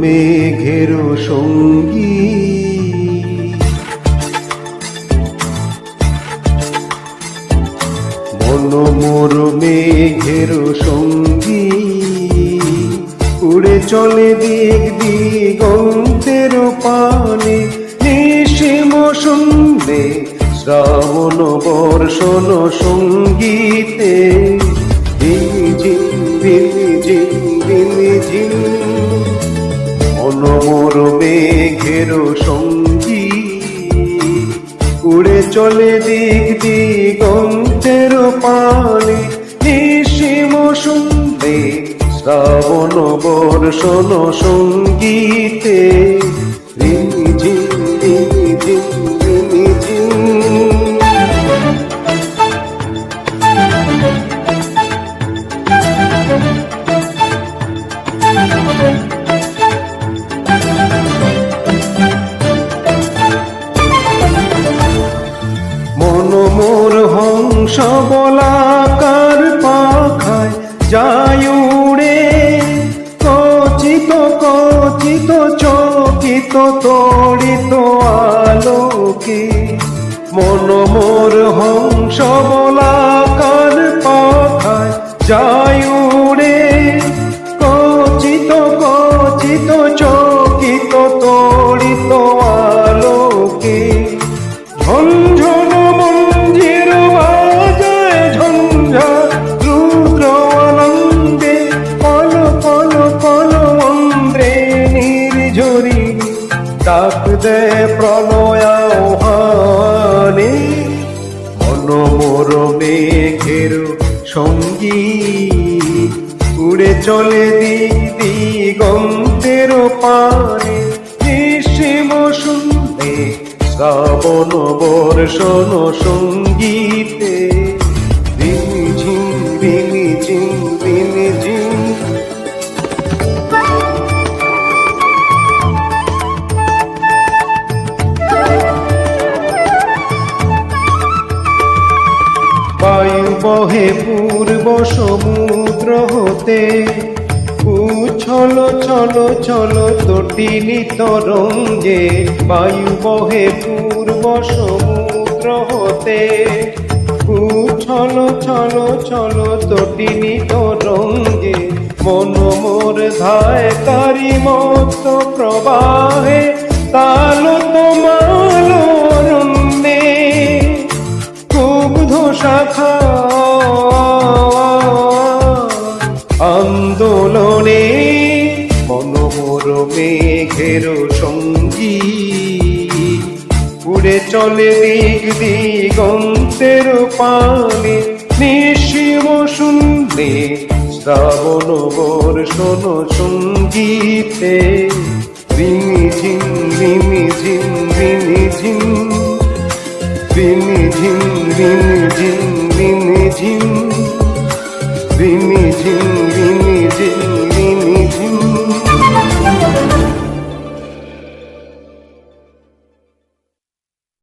মেঘের সঙ্গী। মন মোর মেঘের চলে দিক দিগন্তের পানে নিশিম শুনবে শ্রাবণ বর্ষণ সঙ্গীতে। অনমর মেঘের সঙ্গী। উড়ে চলে দিক দিগন্তের পানে শ্রাবণ বর্ষণ সঙ্গীতে। মোর হংস বলাকার পাখায় যায় তড়িত আলোকে মন মোর হংস বলাকার পাখায় যায় ডাক দে প্রলয়াহানে মন মোর মেঘের সঙ্গী। উড়ে চলে দিক দিগন্তের পানে। নিঃসীম শুনবে শ্রাবণ বর্ষণ সঙ্গীতে বায়ু বহে পূর্ব সমুদ্র হতে। উছল ছল ছল তটিনী তরঙ্গে বায়ু বহে পূর্ব সমুদ্র হতে। উছল ছল ছল তটিনী তরঙ্গে মন মোর ধায় কারি মত প্রবাহে তাল শাখা। আন্দোলনে মনোমর মেঘের সঙ্গী। উড়ে চলে দিক দিগন্তের পানে নিশিম শুনলে শ্রাবণ বর্ষণ সঙ্গীতে। রিমি ঝিম Rimi Bimicim, bimicim, bimicim Bimicim